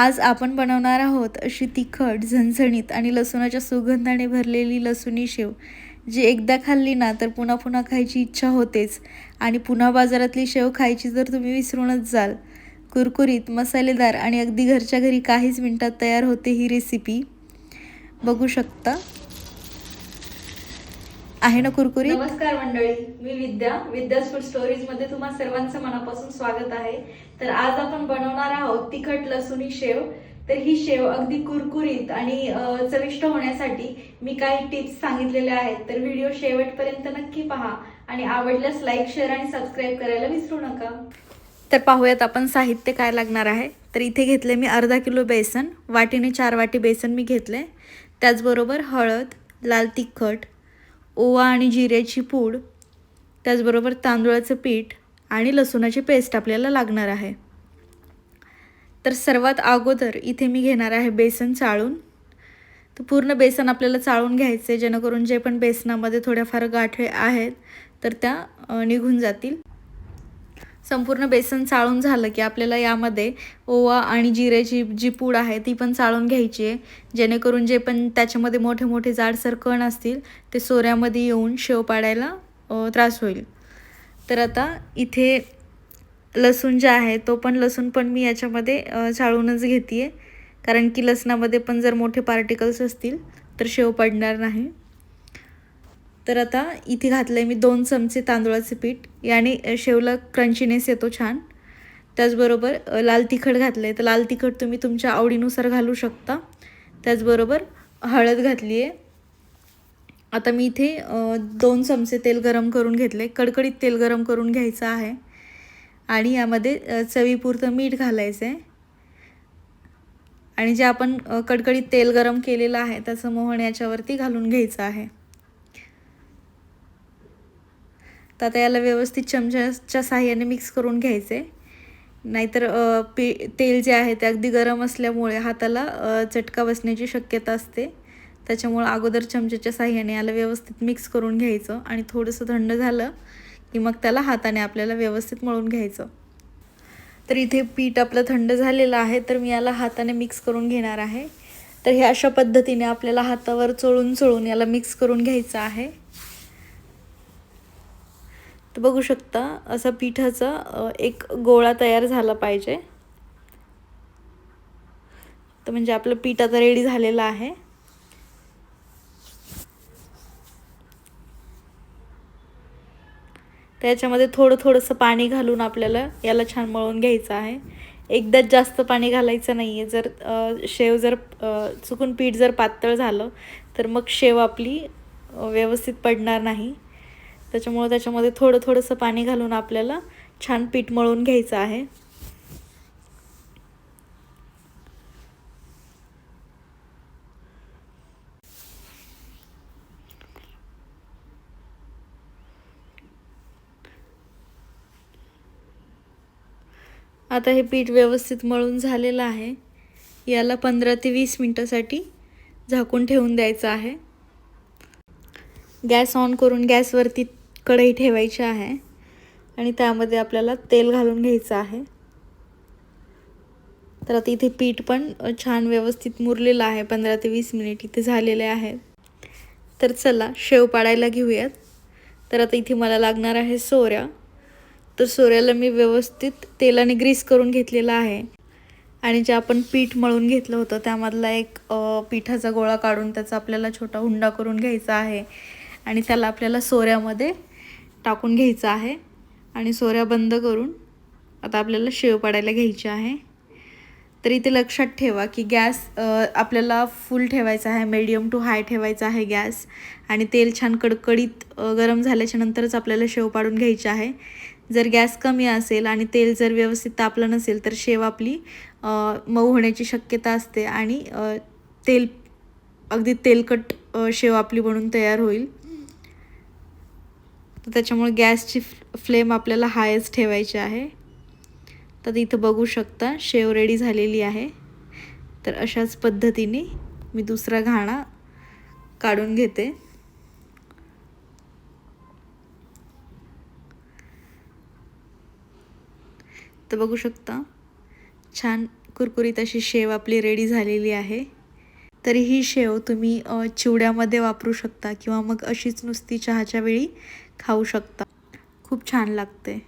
आज आपण बनवणार आहोत अशी तिखट झणझणीत आणि लसूणाच्या सुगंधाने भरलेली लसुणी शेव जी एकदा खाल्ली ना तर पुन्हा पुन्हा खायची इच्छा होतेच. आणि पुन्हा बाजारातली शेव खायची तर तुम्ही विसरूनच जाल. कुरकुरीत मसालेदार आणि अगदी घरच्या घरी काहीच मिनटात तयार होते ही रेसिपी बघू शकता. आहे ना कुरकुरीत? नमस्कार मंडळी मी विद्या. विद्या फूड स्टोरीजमध्ये तुम्हा सर्वांचं मनापासून स्वागत आहे. तर आज आपण बनवणार आहोत तिखट लसुणी शेव. तर ही शेव अगदी कुरकुरीत आणि चविष्ट होण्यासाठी मी काही टिप्स सांगितलेल्या आहेत. तर व्हिडिओ शेवटपर्यंत नक्की पहा आणि आवडल्यास लाईक शेअर आणि सबस्क्राईब करायला विसरू नका. तर पाहूयात आपण साहित्य काय लागणार आहे. तर इथे घेतले मी अर्धा किलो बेसन वाटीने चार वाटी बेसन मी घेतले. त्याचबरोबर हळद लाल तिखट ओवा आणि जिऱ्याची पूड त्याचबरोबर तांदूळाचं पीठ आणि लसूणाची पेस्ट आपल्याला लागणार आहे. तर सर्वात अगोदर इथे मी घेणार आहे बेसन चाळून. तर पूर्ण बेसन आपल्याला चाळून घ्यायचे जेणेकरून जे पण बेसनामध्ये थोड्याफार गाठे आहेत तर त्या निघून जातील. संपूर्ण बेसन चाळून झालं की आपल्याला यामध्ये ओवा आणि जिऱ्याची जी पूड आहे ती पण चाळून घ्यायची आहे. जेणेकरून जे पण त्याच्यामध्ये मोठे मोठे जाडसर कण असतील ते सोऱ्यामध्ये येऊन शेव पाडायला त्रास होईल. तर आता इथे लसूण जे आहे तो पण लसूण पण मी याच्यामध्ये चाळूनच घेते आहे कारण की लसणामध्ये पण जर मोठे पार्टिकल्स असतील तर शेव पडणार नाही. तर आता इथे घातलं आहे मी दोन चमचे तांदूळाचे पीठ. याने शेवला क्रंचीनेस येतो छान. त्याचबरोबर लाल तिखट घातलं आहे तर लाल तिखट तुम्ही तुमच्या आवडीनुसार घालू शकता. त्याचबरोबर हळद घातली आहे आता मी इथे दोन चमचे तेल गरम करून घेतले कडकडीत तेल गरम करून घ्यायचं आहे. आणि यामध्ये चवीपुरतं मीठ घालायचं आहे आणि जे आपण कडकडीत तेल गरम केलेलं आहे त्याचं मोहन याच्यावरती घालून घ्यायचं आहे. तर आता याला व्यवस्थित चमच्याच्या साह्याने मिक्स करून घ्यायचे. नाहीतर पी तेल जे आहे ते अगदी गरम असल्यामुळे हाताला चटका बसण्याची शक्यता असते. त्याच्यामुळं अगोदर चमच्याच्या साह्याने याला व्यवस्थित मिक्स करून घ्यायचं आणि थोडंसं थंड झालं की मग त्याला हाताने आपल्याला व्यवस्थित मळून घ्यायचं. तर इथे पीठ आपलं थंड झालेलं आहे तर मी याला हाताने मिक्स करून घेणार आहे. तर हे अशा पद्धतीने आपल्याला हातावर चोळून चोळून याला मिक्स करून घ्यायचं आहे. तर बघू शकता असा पिठाचा एक गोळा तयार झाला पाहिजे. तर म्हणजे आपलं पीठ आता रेडी झालेलं आहे. त्याच्यामध्ये थोडं थोडंसं पाणी घालून आपल्याला याला छान मळून घ्यायचं आहे. एकदाच जास्त पाणी घालायचं नाही आहे जर शेव जर चुकून पीठ जर पातळ झालं तर मग शेव आपली व्यवस्थित पडणार नाही. त्याच्यामुळं त्याच्यामध्ये थोडं थोडंसं पाणी घालून आपल्याला छान पीठ मळून घ्यायचं आहे. आता हे पीठ व्यवस्थित मळून झालेलं आहे. याला पंधरा ते वीस मिनटासाठी झाकून ठेवून द्यायचं आहे. गॅस ऑन करून गॅसवरती कढई ठेवायची आहे आणि त्यामध्ये आपल्याला तेल घालून घ्यायचं आहे. तर आता इथे पीठ पण छान व्यवस्थित मुरलेलं आहे पंधरा ते वीस मिनिट इथे झालेले आहे. तर चला शेव पाडायला घेऊयात. तर आता इथे मला लागणार आहे सोऱ्या. तर सोऱ्याला मी व्यवस्थित तेलाने ग्रीस करून घेतलेला आहे. आणि जे आपण पीठ मळून घेतलं होतं त्यामधला एक पिठाचा गोळा काढून त्याचा आपल्याला छोटा हुंडा करून घ्यायचा आहे. आणि त्याला आपल्याला सोऱ्यामध्ये टाकून घ्यायचं आहे आणि सोऱ्या बंद करून आता आपल्याला शेव पाडायला घ्यायची आहे. तर इथे लक्षात ठेवा की गॅस आपल्याला फुल ठेवायचा आहे मीडियम टू हाय ठेवायचा आहे गॅस आणि तेल छान कडकडीत गरम झाल्याच्या नंतरच आपल्याला शेव पाडून घ्यायची आहे. जर गॅस कमी असेल आणि तेल जर व्यवस्थित तापलं नसेल तर शेव आपली मऊ होण्याची शक्यता असते आणि तेल अगदी तेलकट शेव आपली बनून तयार होईल. तर त्याच्यामुळे गॅसची फ्लेम आपल्याला हायच ठेवायची आहे. तर इथं बघू शकता शेव रेडी झालेली आहे. तर अशाच पद्धतीने मी दुसरा घाणा काढून घेते. तर बघू शकता छान कुरकुरीत अशी शेव आपली रेडी झालेली आहे. तरी ही शेव तुम्ही चिवड्यामध्ये वापरू शकता किंवा मग अशीच नुसती चहाच्या वेळी खाऊ शकता. खूप छान लागते.